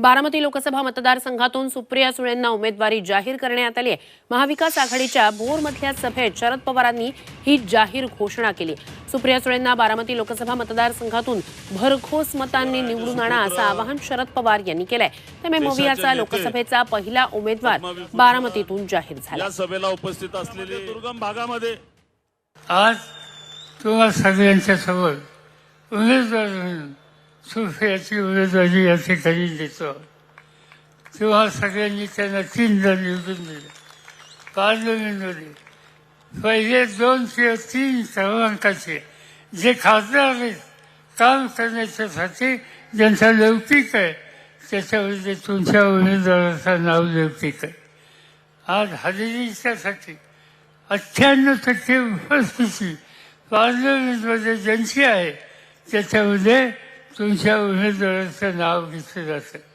बारामती लोकसभा मतदारसंघातून सुप्रिया सुळेंना उमेदवारी जाहीर करण्यात आली आहे. महाविकास आघाडीच्या भोरमधल्या सभेत शरद पवारांनी ही जाहीर घोषणा केली. सुप्रिया सुळेंना बारामती लोकसभा मतदारसंघातून भरघोस मतांनी निवडून आणा असं आवाहन शरद पवार यांनी केलंय. त्यामुळे मोवियाचा लोकसभेचा पहिला उमेदवार बारामतीतून जाहीर झाला. या सभेला उपस्थित असलेले दुर्गम भागामध्ये आज तुम्हा सगळ्यांच्या समोर उमेदवार सुफियाची उमेदवारी या ठिकाणी देतो तेव्हा सगळ्यांनी त्यांना तीनदा निवडून दिलं. निवडले पहिले दोन किंवा तीन क्रमांकाचे जे खासदार आहेत काम करण्याच्यासाठी ज्यांचा लौकिक आहे त्याच्यामध्ये तुमच्या उमेदवाराचं नाव लौकिक आहे. आज हजेरीच्यासाठी अठ्ठ्याण्णव टक्के उपस्थिती पार्लमेंटमध्ये ज्यांची आहे त्याच्यामध्ये तुमच्या उमेदवाराचं नाव घेतलं जातं.